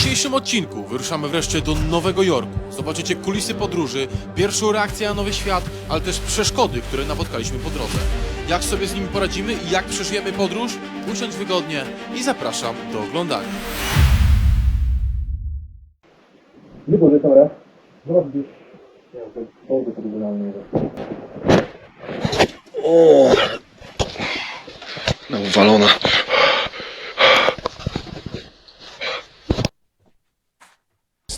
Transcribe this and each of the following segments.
dzisiejszym odcinku wyruszamy wreszcie do Nowego Jorku. Zobaczycie kulisy podróży, pierwszą reakcję na nowy świat, ale też przeszkody, które napotkaliśmy po drodze. Jak sobie z nimi poradzimy i jak przeżyjemy podróż? Usiądź wygodnie i zapraszam do oglądania. Wybuduj kamerę. Zobacz gdzieś. Nie wiem, to jest połowę trybunalnej. No uwalona.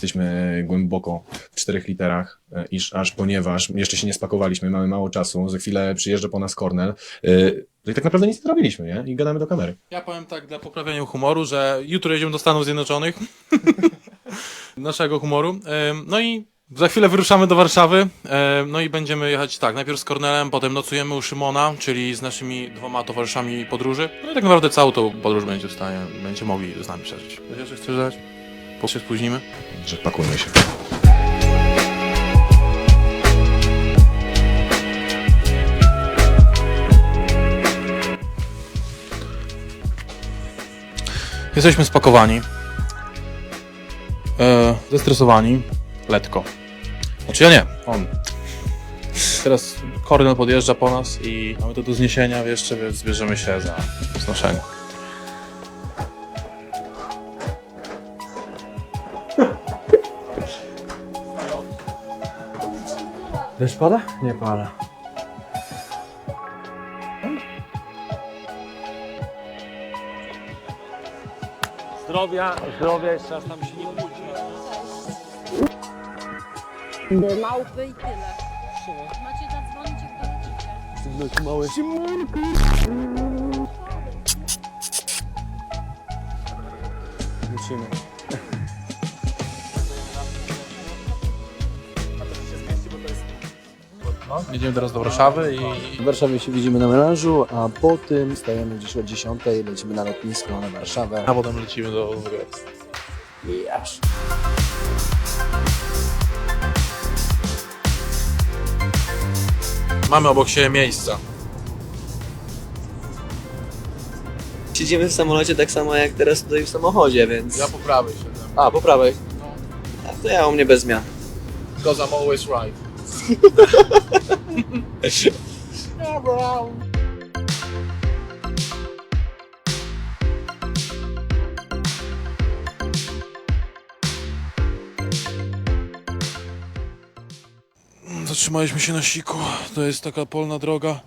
Jesteśmy głęboko w czterech literach, e, iż aż ponieważ jeszcze się nie spakowaliśmy, mamy mało czasu, za chwilę przyjeżdża po nas Cornel, y, no i tak naprawdę nic nie zrobiliśmy, nie? I gadamy do kamery. Ja powiem tak dla poprawiania humoru, że jutro jedziemy do Stanów Zjednoczonych. Naszego humoru. Ym, No i za chwilę wyruszamy do Warszawy. No i będziemy jechać tak, najpierw z Kornelem, potem nocujemy u Szymona, czyli z naszymi dwoma towarzyszami podróży. No i tak naprawdę całą tą podróż będzie w stanie, będziecie mogli z nami przeżyć. Jeszcze chcesz dodać? Po się spóźnimy? Że pakujmy się. Jesteśmy spakowani. E, zestresowani. Letko. Znaczy ja nie, on. Teraz Kornel podjeżdża po nas i mamy to do zniesienia jeszcze, więc bierzemy się za znoszenie. Deszcz pada? Nie pada. Zdrowia, zdrowia, jeszcze raz tam się nie budzi. Małpy i tyle. Macie zadzwonić, jak dolecicie. Mały. Lecimy. Jedziemy teraz do Warszawy i W Warszawie się widzimy na melanżu, a po tym stajemy gdzieś o 10, lecimy na lotnisko na Warszawę. a potem lecimy do Jasz. Mamy obok siebie miejsca. Siedzimy w samolocie tak samo jak teraz tutaj w samochodzie, więc... Ja po prawej siedzę. A, po prawej. A to ja u mnie bez zmian. Because I'm always right. Zatrzymaliśmy się na siku. To jest taka polna droga.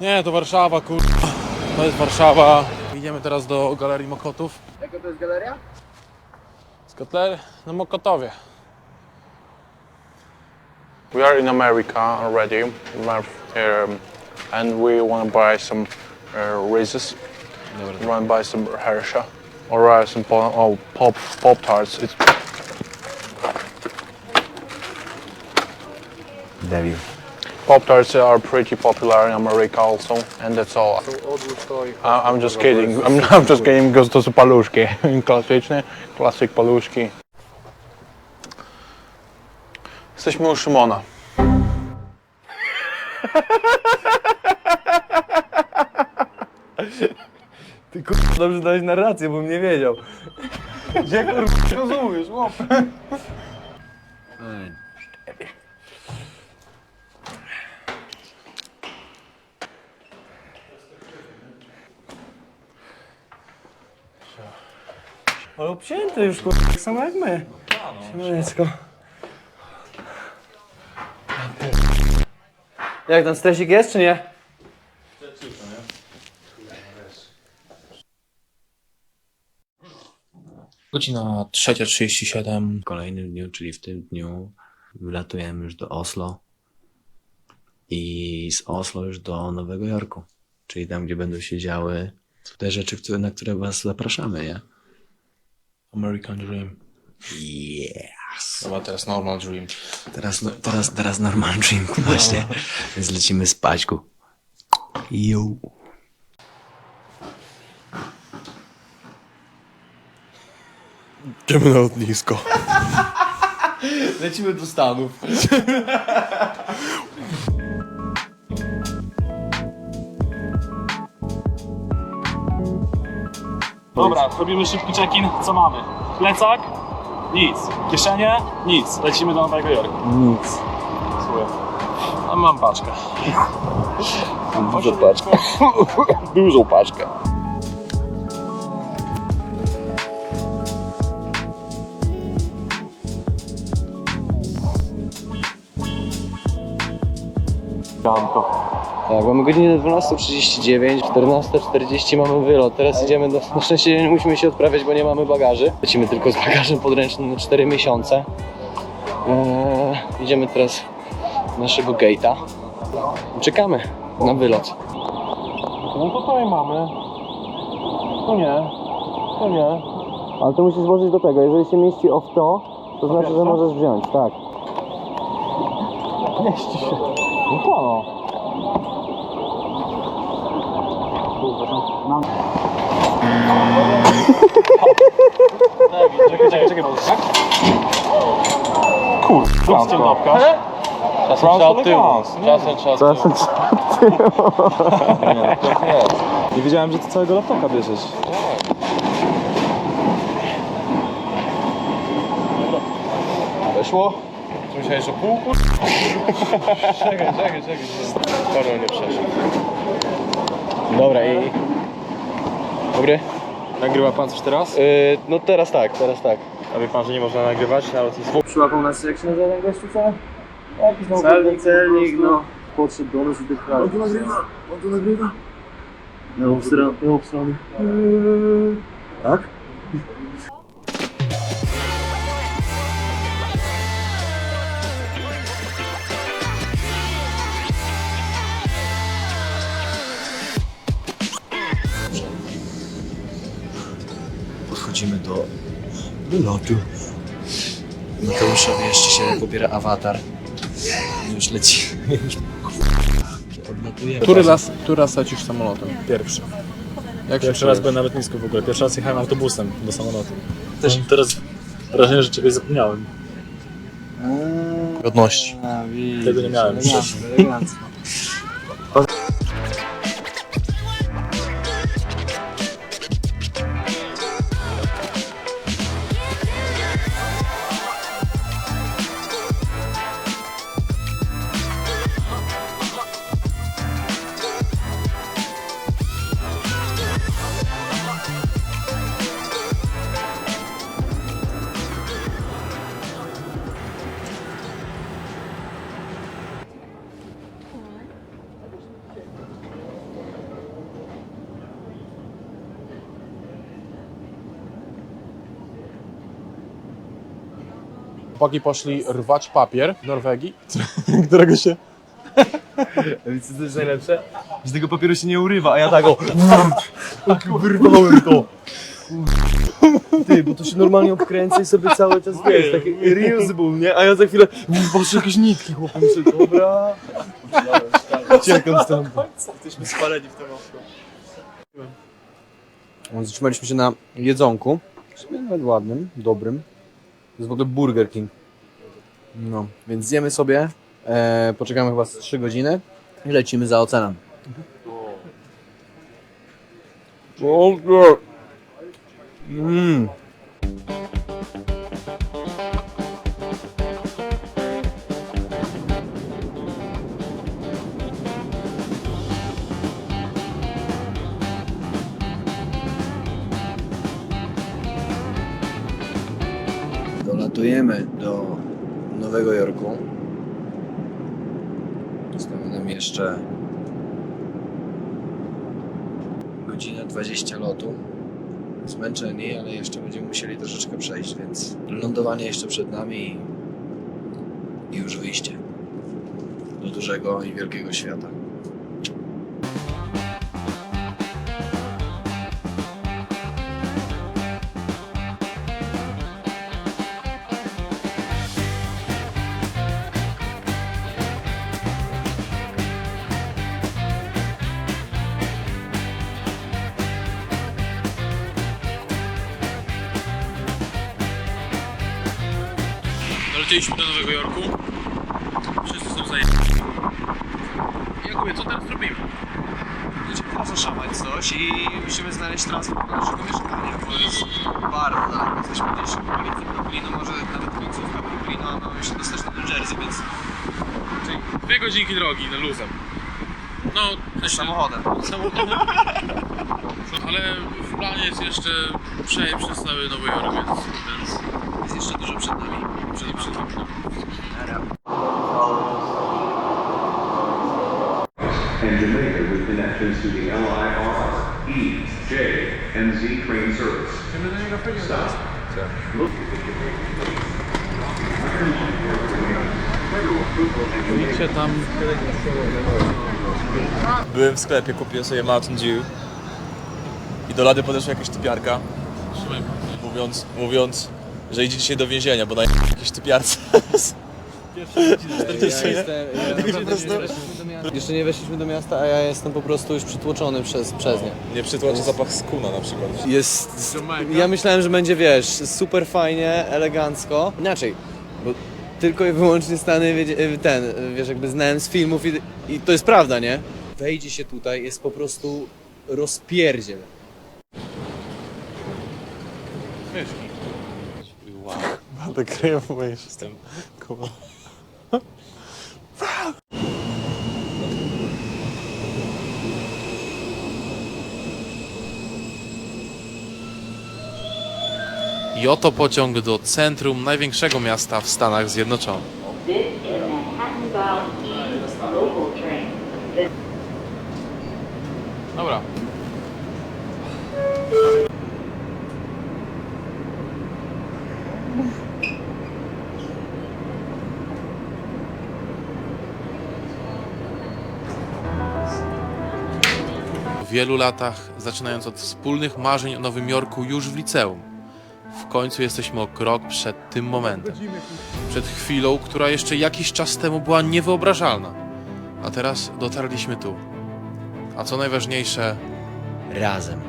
Nie, to Warszawa, kurwa. To jest Warszawa. Idziemy teraz do Galerii Mokotów. Jaka to jest galeria? Z Kotler na Mokotowie. We are in America already, um, and we want to buy some uh, Reese's. We want to buy some Hershey or uh, some pop, oh, pop pop tarts. It's Debil. pop tarts are pretty popular in America also, and that's all. I, I'm just kidding. I'm, I'm just kidding because to są paluszki klasyczne, klasyk paluszki. Jesteśmy u Szymona. Ty kurwa, dobrze dałeś narrację, bym nie wiedział. Gdzie kurwa rozumiesz, łop? Ale obcięte już kurwa, tak samo jak my. Siemaneczko. Jak tam stresik jest, czy nie? Godzina 3.37. W kolejnym dniu, czyli w tym dniu, wylatujemy już do Oslo i z Oslo już do Nowego Jorku, czyli tam, gdzie będą się działy te rzeczy, które, na które Was zapraszamy, nie? American Dream. Yes! Chyba teraz Normal Dream. Teraz, no, teraz, teraz normal dream, właśnie. Więc lecimy spać ku. Yo. Idziemy na lotnisko. Lecimy do Stanów. Dobra, robimy szybki check-in. Co mamy? Plecak? Nic. Kieszenie? Nic. Lecimy do Nowego Jorku. Nic. Słuchaj. A mam paczkę. Dużą paczkę. Dużą paczkę. Tak, mamy godzinę 12.39, 14.40 mamy wylot. Teraz idziemy do... Na szczęście nie musimy się odprawiać, bo nie mamy bagaży. Lecimy tylko z bagażem podręcznym na 4 miesiące. Eee, idziemy teraz do naszego gate'a. Czekamy na wylot. No to tutaj mamy. To nie. To nie. Ale to musisz włożyć do tego, jeżeli się mieści o w to, to znaczy, że możesz wziąć, tak. Mieści się. No to no. Czekaj, czekaj, czekaj, bo tak? Ciętowka. Czasem trzeba od tyłu. Czasem trzeba od tyłu. Nie wiedziałem, że ty całego laptopa bierzesz. Weszło? Myślałeś, że pół? Czekaj, czekaj, czekaj. Nie przeszedł. Dobra i... Dobry? Nagrywa pan coś teraz? Yy, no teraz tak, teraz tak. A wie pan, że nie można nagrywać na lotnisku? Przyłapał nas, jak się nazywa ten gościu, co? Jakiś tam Celnik, celnik, no. Podszedł do nas i tak On tu nagrywa, on tu nagrywa. Ja obsrany, ja obsrany. Tak? Podchodzimy do wylotu. Mateuszowi jeszcze się pobiera awatar. Już leci. Już odlatujemy. Który raz, który raz lecisz samolotem? Pierwszy. Jak Pierwszy raz byłem na lotnisku w ogóle. Pierwszy raz jechałem autobusem do samolotu. Też teraz wrażenie, że czegoś zapomniałem. Godności. Tego nie miałem wcześniej. Chłopaki poszli rwać papier w Norwegii, którego się... Wiecie co jest najlepsze? Że tego papieru się nie urywa, a ja tak o... Wyrwałem to. Ty, bo to się normalnie obkręca i sobie cały czas wiesz, taki reusable, nie? A ja za chwilę, boże, jakieś nitki, chłopie, myślę, dobra. Uciekam stąd. Jesteśmy spaleni w tym Zatrzymaliśmy się na jedzonku. W sumie nawet ładnym, dobrym. Jest w ogóle Burger King. No, więc zjemy sobie. E, poczekamy chyba z 3 godziny i lecimy za oceanem. Mm. Dolatujemy do Nowego Jorku. Zostało nam jeszcze godzinę 20 lotu. Zmęczeni, ale jeszcze będziemy musieli troszeczkę przejść, więc lądowanie jeszcze przed nami i już wyjście do dużego i wielkiego świata. Dolecieliśmy do Nowego Jorku. Wszyscy są zajęci. Jakubie, co teraz robimy? Będziemy zaszamać coś i musimy znaleźć transport do naszego mieszkania, bo jest bardzo daleko. Jesteśmy gdzieś w okolicy Brooklynu, może nawet końcówka Brooklynu, a mamy jeszcze dostać do New Jersey, więc Dwie godzinki drogi na luzem. No, jeszcze- samochodem. samochodem. Ale w planie jest jeszcze przejść przez cały Nowy Jork, więc... więc... Jest jeszcze dużo przed nami. Przed, przed, and Jamaica with connections to the LIR, E, J, and Z train service. Stop. Idźcie tam... Byłem w sklepie, kupiłem sobie Mountain Dew i do lady podeszła jakaś typiarka, mówiąc, mówiąc, że idzie dzisiaj do więzienia, bo na jakieś typiarce. Ja jestem, ja naprawdę nie weszliśmy do miasta. Jeszcze nie weszliśmy do miasta, a ja jestem po prostu już przytłoczony przez, przez nie. Nie przytłaczy zapach skuna na przykład. Jest. Ja myślałem, że będzie, wiesz, super fajnie, elegancko. Inaczej, bo tylko i wyłącznie Stany wiedzie- ten, wiesz, jakby znałem z filmów i, i to jest prawda, nie? Wejdzie się tutaj, jest po prostu rozpierdziel. Kryję moje jestem. Kurwa. I oto pociąg do centrum największego miasta w Stanach Zjednoczonych. This is Manhattan Bound East local train. The Dobra. Wielu latach, zaczynając od wspólnych marzeń o Nowym Jorku już w liceum, w końcu jesteśmy o krok przed tym momentem. Przed chwilą, która jeszcze jakiś czas temu była niewyobrażalna. A teraz dotarliśmy tu. A co najważniejsze, Razem.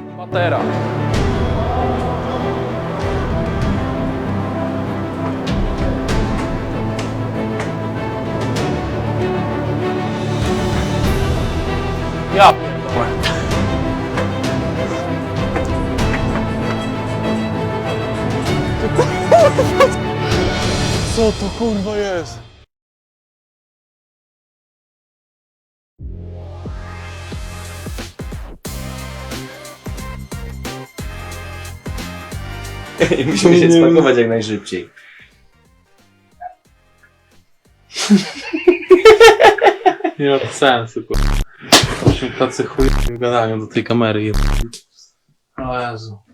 Co to kurwa jest? Musimy się spakować jak najszybciej. Nie ma sensu, kurwa. Tacy chuj w gadaniu do tej kamery. O Jezu.